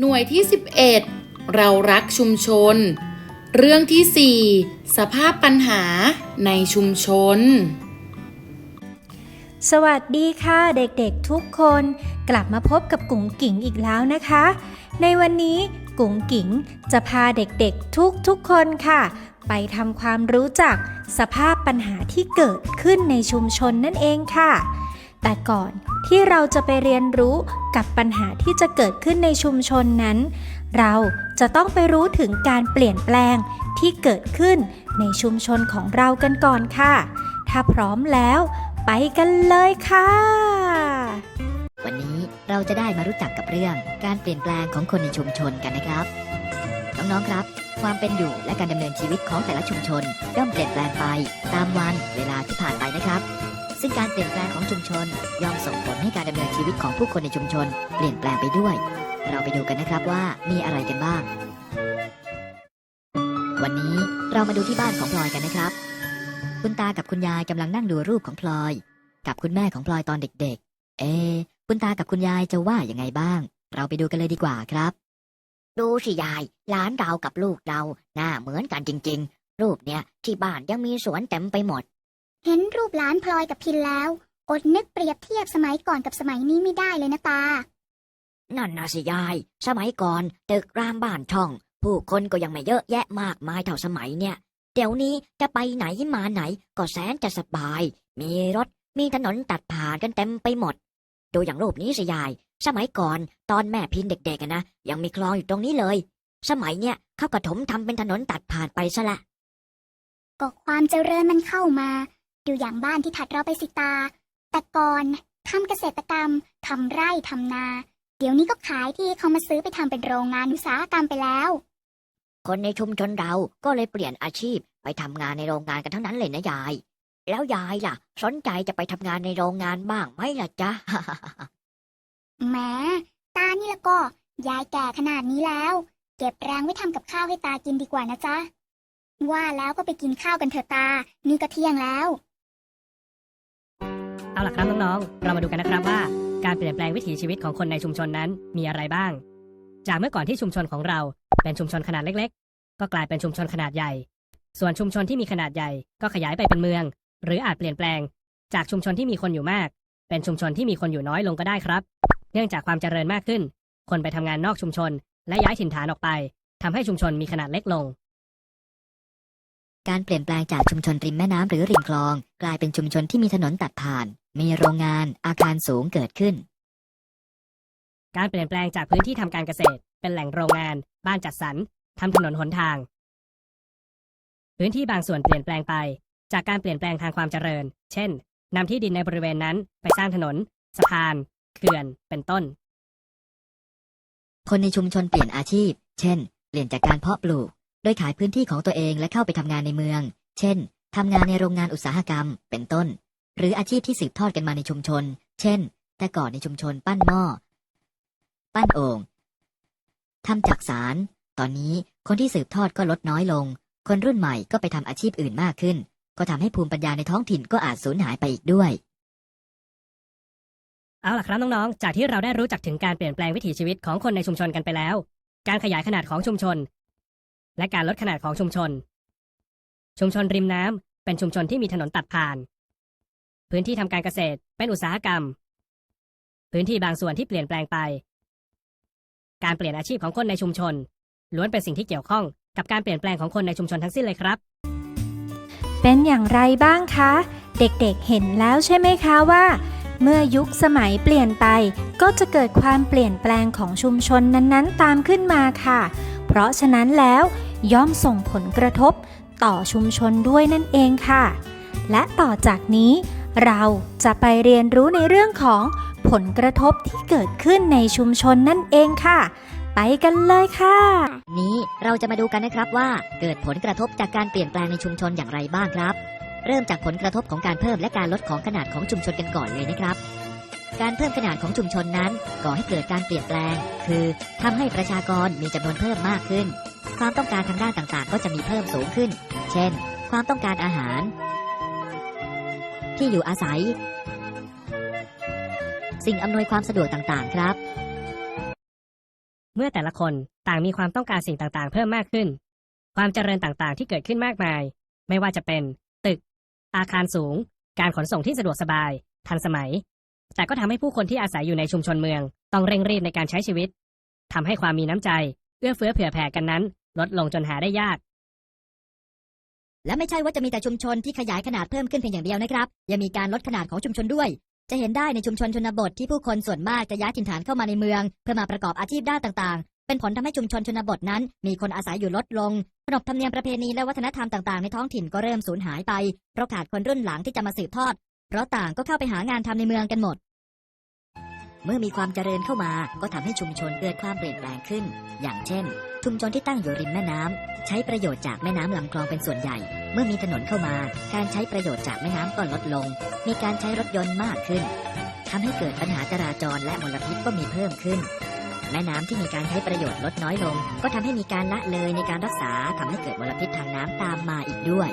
หน่วยที่ 11 เรารักชุมชน เรื่องที่ 4 สภาพปัญหาในชุมชน สวัสดีค่ะเด็กๆทุกคน กลับมาพบกับกุ๋งกิ๋งอีกแล้วนะคะ ในวันนี้กุ๋งกิ๋งจะพาเด็กๆทุกๆคนค่ะ ไปทำความรู้จักสภาพปัญหาที่เกิดขึ้นในชุมชนนั่นเองค่ะ แต่ก่อน ที่เราจะไปเรียนรู้กับปัญหาที่จะเกิดขึ้นในชุมชนนั้น เราจะต้องไปรู้ถึงการเปลี่ยนแปลงที่เกิดขึ้นในชุมชนของเรากันก่อนค่ะ ถ้าพร้อมแล้ว ไปกันเลยค่ะ วันนี้เราจะได้มารู้จักกับเรื่องการเปลี่ยนแปลงของคนในชุมชนกันนะครับน้องๆครับความเป็นอยู่และการดำเนินชีวิตของแต่ละชุมชนย่อมเปลี่ยนแปลงไปตามวันเวลาที่ผ่านไปนะครับ ซึ่งการเปลี่ยนแปลงของชุมชนย่อมส่งผลให้การดำเนินชีวิตของผู้คนในชุมชน เปลี่ยนแปลงไปด้วย เราไปดูกันนะครับว่ามีอะไรกันบ้าง วันนี้เรามาดูที่บ้านของพลอยกันนะครับ คุณตากับคุณยายกำลังนั่งดูรูปของพลอย กับคุณแม่ของพลอยตอนเด็ก ๆ เอ คุณตากับคุณยายจะว่ายังไงบ้าง เราไปดูกันเลยดีกว่าครับ ดูสิยายหลานเรากับลูกเราหน้าเหมือนกันจริง ๆ รูปเนี้ยที่บ้านยังมีสวนเต็มไปหมด เห็นรูปหลานพลอยกับพินแล้ว อดนึกเปรียบเทียบสมัยก่อนกับสมัยนี้ไม่ได้เลยนะตา นั่นนะสิยาย สมัยก่อนตึกรามบ้านช่อง ผู้คนก็ยังไม่เยอะแยะมากมายเท่าสมัยเนี่ย เดี๋ยวนี้จะไปไหนมาไหนก็แสนจะสบาย มีรถมีถนนตัดผ่านกันเต็มไปหมด ดูอย่างรูปนี้สิยาย สมัยก่อนตอนแม่พินเด็กๆอะนะยังมีคลองอยู่ตรงนี้เลย สมัยเนี้ยเขากระถมทำเป็นถนนตัดผ่านไปซะละก็ความเจริญมันเข้ามา ดูอย่างบ้านที่ถัดเราไปสิตา แต่ก่อนทำเกษตรกรรมทำไร่ทำนา เดี๋ยวนี้ก็ขายที่เขามาซื้อไปทำเป็นโรงงานอุตสาหกรรมไปแล้ว คนในชุมชนเราก็เลยเปลี่ยนอาชีพไปทำงานในโรงงานกันทั้งนั้นเลยนะยาย แล้วยายล่ะ สนใจจะไปทำงานในโรงงานบ้างไหมล่ะจ๊ะ แหมตานี่ละก็ ยายแก่ขนาดนี้แล้ว เก็บแรงไว้ทำกับข้าวให้ตากินดีกว่านะจ๊ะว่าแล้วก็ไปกินข้าวกันเถอะตา นี่ก็เที่ยงแล้ว เอาล่ะครับน้องๆ เรามาดูกันนะครับว่า การเปลี่ยนแปลงวิถีชีวิตของคนในชุมชนนั้นมีอะไรบ้าง จากเมื่อก่อนที่ชุมชนของเราเป็นชุมชนขนาดเล็ก ๆ ก็กลายเป็นชุมชนขนาดใหญ่ ส่วนชุมชนที่มีขนาดใหญ่ก็ขยายไปเป็นเมือง หรืออาจเปลี่ยนแปลง จากชุมชนที่มีคนอยู่มาก เป็นชุมชนที่มีคนอยู่น้อยลงก็ได้ครับ เนื่องจากความเจริญมากขึ้น คนไปทำงานนอกชุมชน และย้ายถิ่นฐานออกไปทำให้ชุมชนมีขนาดเล็กลง การเปลี่ยนแปลงจากชุมชนริมแม่น้ำหรือริมคลอง กลายเป็นชุมชนที่มีถนนตัดผ่าน มีโรงงาน อาคารสูงเกิดขึ้น การเปลี่ยนแปลงจากพื้นที่ทำการเกษตร เป็นแหล่งโรงงาน บ้านจัดสรรทำถนนหนทาง พื้นที่บางส่วนเปลี่ยนแปลงไป จากการเปลี่ยนแปลงทางความเจริญ เช่นนำที่ดินในบริเวณนั้นไปสร้างถนน สะพาน เขื่อน เป็นต้น คนในชุมชนเปลี่ยนอาชีพ เช่น เปลี่ยนจากการเพาะปลูก โดยขายพื้นที่ของตัวเองและเข้าไปทำงานในเมือง เช่นทำงานในโรงงานอุตสาหกรรม เป็นต้น หรืออาชีพที่สืบทอดกันมาในชุมชน เช่น แต่ก่อนในชุมชนปั้นหม้อ ปั้นโอ่งทำจักสาร ตอนนี้คนที่สืบทอดก็ลดน้อยลง คนรุ่นใหม่ก็ไปทำอาชีพอื่นมากขึ้น ก็ทำให้ภูมิปัญญาในท้องถิ่นก็อาจสูญหายไปอีกด้วย เอาล่ะครับน้องๆ จากที่เราได้รู้จักถึงการเปลี่ยนแปลงวิถีชีวิตของคนในชุมชนกันไปแล้ว การขยายขนาดของชุมชน และการลดขนาดของชุมชน ชุมชนริมน้ำเป็นชุมชนที่มีถนนตัดผ่าน พื้นที่ทำการเกษตรเป็นอุตสาหกรรม พื้นที่บางส่วนที่เปลี่ยนแปลงไป การเปลี่ยนอาชีพของคนในชุมชน ล้วนเป็นสิ่งที่เกี่ยวข้องกับการเปลี่ยนแปลงของคนในชุมชนทั้งสิ้นเลยครับ เป็นอย่างไรบ้างคะ เด็กๆเห็นแล้วใช่ไหมคะว่า เมื่อยุคสมัยเปลี่ยนไป ก็จะเกิดความเปลี่ยนแปลงของชุมชนนั้นๆ ตามขึ้นมาค่ะ เพราะฉะนั้นแล้วย่อมส่งผลกระทบต่อชุมชนด้วยนั่นเองค่ะ และต่อจากนี้เราจะไปเรียนรู้ในเรื่องของผลกระทบที่เกิดขึ้นในชุมชนนั่นเองค่ะ ไปกันเลยค่ะ นี้เราจะมาดูกันนะครับว่าเกิดผลกระทบจากการเปลี่ยนแปลงในชุมชนอย่างไรบ้างครับ เริ่มจากผลกระทบของการเพิ่มและการลดของขนาดของชุมชนกันก่อนเลยนะครับ การเพิ่มขนาดของชุมชนนั้นก่อให้เกิดการเปลี่ยนแปลง คือทำให้ประชากรมีจำนวนเพิ่มมากขึ้น ความต้องการทางด้านต่างๆ ก็จะมีเพิ่มสูงขึ้น เช่น ความต้องการอาหาร ที่อยู่อาศัย สิ่งอำนวยความสะดวกต่างๆ ครับ เมื่อแต่ละคนต่างมีความต้องการสิ่งต่างๆ เพิ่มมากขึ้น ความเจริญต่างๆ ที่เกิดขึ้นมากมาย ไม่ว่าจะเป็น ตึก อาคารสูง การขนส่งที่สะดวกสบาย ทันสมัย แต่ก็ทำให้ผู้คนที่อาศัยอยู่ในชุมชนเมือง ต้องเร่งรีบในการใช้ชีวิตทำให้ความมีน้ำใจ เอื้อเฟื้อเผื่อแผ่กันนั้น ลดลงจนหาได้ยาก และไม่ใช่ว่าจะมีแต่ชุมชนที่ขยายขนาดเพิ่มขึ้นเพียงอย่างเดียวนะครับ ยังมีการลดขนาดของชุมชนด้วย จะเห็นได้ในชุมชนชนบทที่ผู้คนส่วนมากจะย้ายถิ่นฐานเข้ามาในเมือง เพื่อมาประกอบอาชีพด้านต่างๆ เป็นผลทำให้ชุมชนชนบทนั้น มีคนอาศัยอยู่ลดลงขนบธรรมเนียมประเพณีและวัฒนธรรมต่างๆ ในท้องถิ่นก็เริ่มสูญหายไปเพราะขาดคนรุ่นหลังที่จะมาสืบทอด เพราะต่างก็เข้าไปหางานทำในเมืองกันหมด เมื่อมีความเจริญเข้ามาก็ทำให้ชุมชนเกิดความเปลี่ยนแปลงขึ้น อย่างเช่น ชุมชนที่ตั้งอยู่ริมแม่น้ำใช้ประโยชน์จากแม่น้ำลำคลองเป็นส่วนใหญ่ เมื่อมีถนนเข้ามา การใช้ประโยชน์จากแม่น้ำก็ลดลง มีการใช้รถยนต์มากขึ้นทำให้เกิดปัญหาจราจรและมลพิษก็มีเพิ่มขึ้นแม่น้ำที่มีการใช้ประโยชน์ลดน้อยลง ก็ทำให้มีการละเลยในการรักษาทำให้เกิดมลพิษทางน้ำตามมาอีกด้วย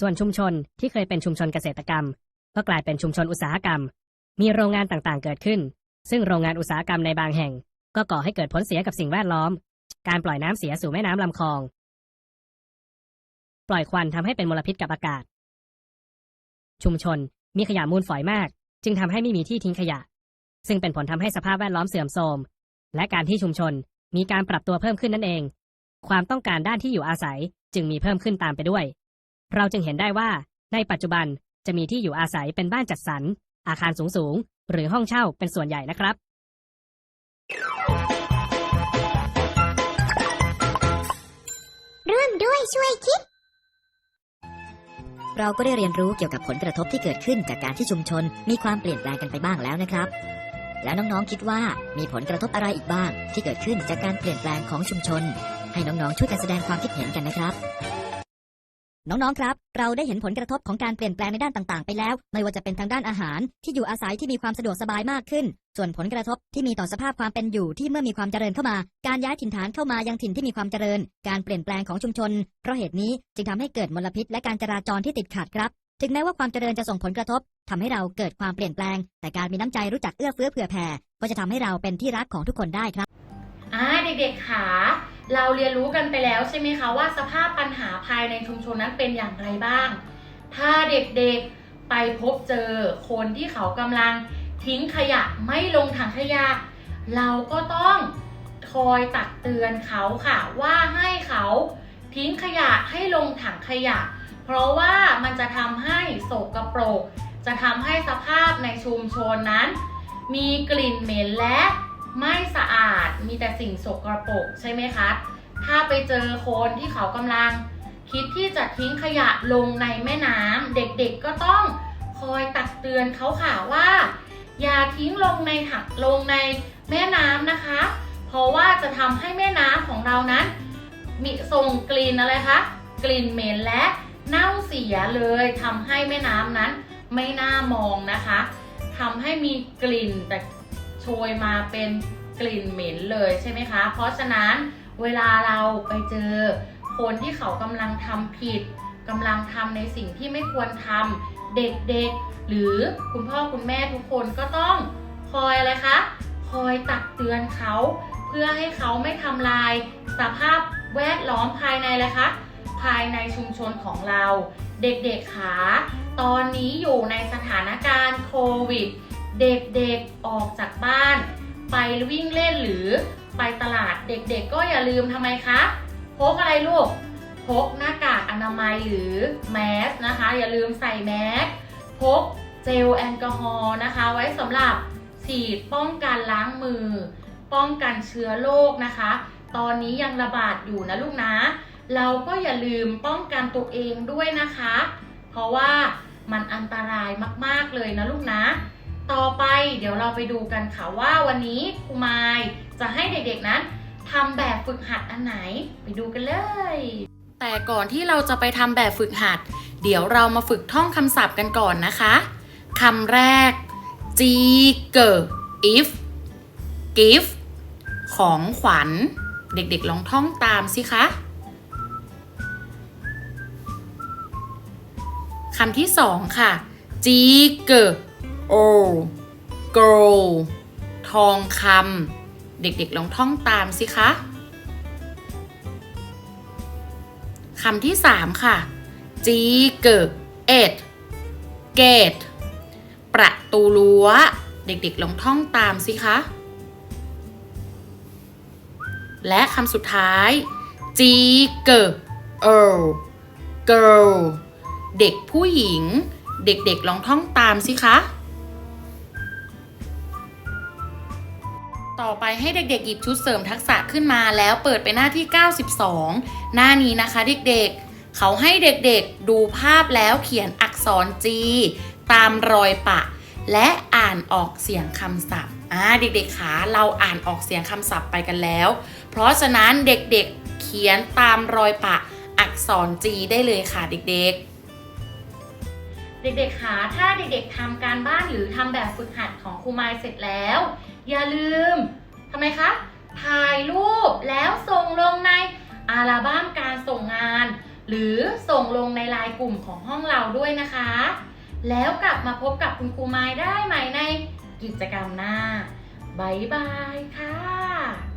ส่วนชุมชนที่เคยเป็นชุมชนเกษตรกรรม ก็กลายเป็นชุมชนอุตสาหกรรม มีโรงงานต่างๆ เกิดขึ้น ซึ่งโรงงานอุตสาหกรรมในบางแห่ง ก็ก่อให้เกิดผลเสียกับสิ่งแวดล้อม การปล่อยน้ำเสียสู่แม่น้ำลำคลอง ปล่อยควันทำให้เป็นมลพิษกับอากาศ ชุมชนมีขยะมูลฝอยมาก จึงทำให้ไม่มีที่ทิ้งขยะ ซึ่งเป็นผลทำให้สภาพแวดล้อมเสื่อมโทรม และการที่ชุมชนมีการปรับตัวเพิ่มขึ้นนั่นเอง ความต้องการด้านที่อยู่อาศัยจึงมีเพิ่มขึ้นตามไปด้วย เราจึงเห็นได้ว่าในปัจจุบันจะมีที่อยู่อาศัยเป็นบ้านจัดสรร อาคารสูงๆหรือห้องเช่าเป็นส่วนใหญ่นะครับ ร่วมด้วยช่วยคิด เราก็ได้เรียนรู้เกี่ยวกับผลกระทบที่เกิดขึ้นจากการที่ชุมชนมีความเปลี่ยนแปลงกันไปบ้างแล้วนะครับ แล้วน้องๆคิดว่ามีผลกระทบอะไรอีกบ้าง ที่เกิดขึ้นจากการเปลี่ยนแปลงของชุมชน ให้น้องๆช่วยกันแสดงความคิดเห็นกันนะครับ น้องๆ ครับ เราได้เห็นผลกระทบของการเปลี่ยนแปลงในด้านต่างๆ ไปแล้ว ไม่ว่าจะเป็นทางด้านอาหาร ที่อยู่อาศัยที่มีความสะดวกสบายมากขึ้น ส่วนผลกระทบที่มีต่อสภาพความเป็นอยู่ที่เมื่อมีความเจริญเข้ามา การย้ายถิ่นฐานเข้ามายังถิ่นที่มีความเจริญ การเปลี่ยนแปลงของชุมชน เพราะเหตุนี้จึงทำให้เกิดมลพิษและการจราจรที่ติดขัดครับ ถึงแม้ว่าความเจริญจะส่งผลกระทบทำให้เราเกิดความเปลี่ยนแปลง แต่การมีน้ำใจรู้จักเอื้อเฟื้อเผื่อแผ่ ก็จะทำให้เราเป็นที่รักของทุกคนได้ครับ เด็กๆขาเราเรียนรู้กันไปแล้วใช่ไหมคะว่าสภาพปัญหาภายในชุมชนนั้นเป็นอย่างไรบ้าง ถ้าเด็กๆไปพบเจอคนที่เขากำลังทิ้งขยะไม่ลงถังขยะ เราก็ต้องคอยตักเตือนเขาค่ะ ว่าให้เขาทิ้งขยะให้ลงถังขยะ เพราะว่ามันจะทำให้โสกปรก จะทำให้สภาพในชุมชนนั้น มีกลิ่นเหม็นและ ไม่สะอาดมีแต่สิ่งสกรปรกใช่ไหมคะถ้าไปเจอคนที่เขากำลัง คิดที่จะทิ้งขยะลงในแม่น้ำเด็กๆก็ต้องคอยตักเตือนเขาค่ะว่า อย่าทิ้งลงในถังลงในแม่น้ำนะคะ เพราะว่าจะทำให้แม่น้ำของเรานั้น มีส่งกลิ่นอะไรคะกลิ่นเหม็นและเน่าเสียเลยทำให้แม่น้ำนั้นไม่น่ามองนะคะทำให้มีกลิ่นแต่ โชยมาเป็นกลิ่นเหม็นเลยใช่ไหมคะ เพราะฉะนั้นเวลาเราไปเจอคนที่เขากำลังทำผิดกำลังทำในสิ่งที่ไม่ควรทำเด็กๆ หรือคุณพ่อคุณแม่ทุกคนก็ต้องคอยอะไรคะ คอยตักเตือนเขา เพื่อให้เขาไม่ทำลายสภาพแวดล้อมภายในเลยคะ ภายในชุมชนของเรา เด็กๆขาตอนนี้อยู่ในสถานการณ์โควิด เด็กๆออกจากบ้าน ไปวิ่งเล่นหรือไปตลาดเด็กๆ ก็อย่าลืมทำไมคะพกอะไรลูกพกหน้ากากอนามัยหรือแมสนะคะ อย่าลืมใส่แมสพกเจลแอลกอฮอล์นะคะ ไว้สำหรับฉีดป้องกันล้างมือ ป้องกันเชื้อโรคนะคะ ตอนนี้ยังระบาดอยู่นะลูกนะ เราก็อย่าลืมป้องกันตัวเองด้วยนะคะ เพราะว่ามันอันตรายมากๆเลยนะลูกนะ ต่อไปเดี๋ยวเราไปดูกันค่ะว่าวันนี้ครูไมายจะให้เด็กๆนั้นทำแบบฝึกหัดอันไหนไปดูกันเลย แต่ก่อนที่เราจะไปทำแบบฝึกหัด เดี๋ยวเรามาฝึกท่องคำศัพท์กันก่อนนะคะคำแรก g g if give ของขวัญ เด็กๆลองท่องตามสิคะคำที่สองค่ะ g g o girl ทองคำเด็กๆลองท่องตามสิคะคำที่สามค่ะจีเกิเอ็ดเกตประตูรั้ว เด็กๆลองท่องตามสิคะ และคำสุดท้ายจีเกิเอล girl เด็กผู้หญิง เด็กๆลองท่องตามสิคะ ต่อไปให้เด็กๆ หยิบชุดเสริมทักษะขึ้นมาแล้วเปิดไปหน้าที่ 92 หน้านี้นะคะเด็กๆ เขาให้เด็กๆ ดูภาพแล้วเขียนอักษร G ตามรอยปะ และอ่านออกเสียงคำศัพท์อ่าเด็กๆขาเราอ่านออกเสียงคำศัพท์ไปกันแล้ว เพราะฉะนั้นเด็กๆเขียนตามรอยปะอักษร G ได้เลยค่ะเด็กๆเด็กๆคะถ้าเด็กๆทำการบ้านหรือทำแบบฝึกหัดของครูไมายเสร็จแล้ว อย่าลืมทำไมคะ ถ่ายรูปแล้วส่งลงในอัลบั้มการส่งงาน หรือส่งลงในไลน์กลุ่มของห้องเราด้วยนะคะ แล้วกลับมาพบกับคุณครูไม้ได้ใหม่ในกิจกรรมหน้า บ๊ายบายค่ะ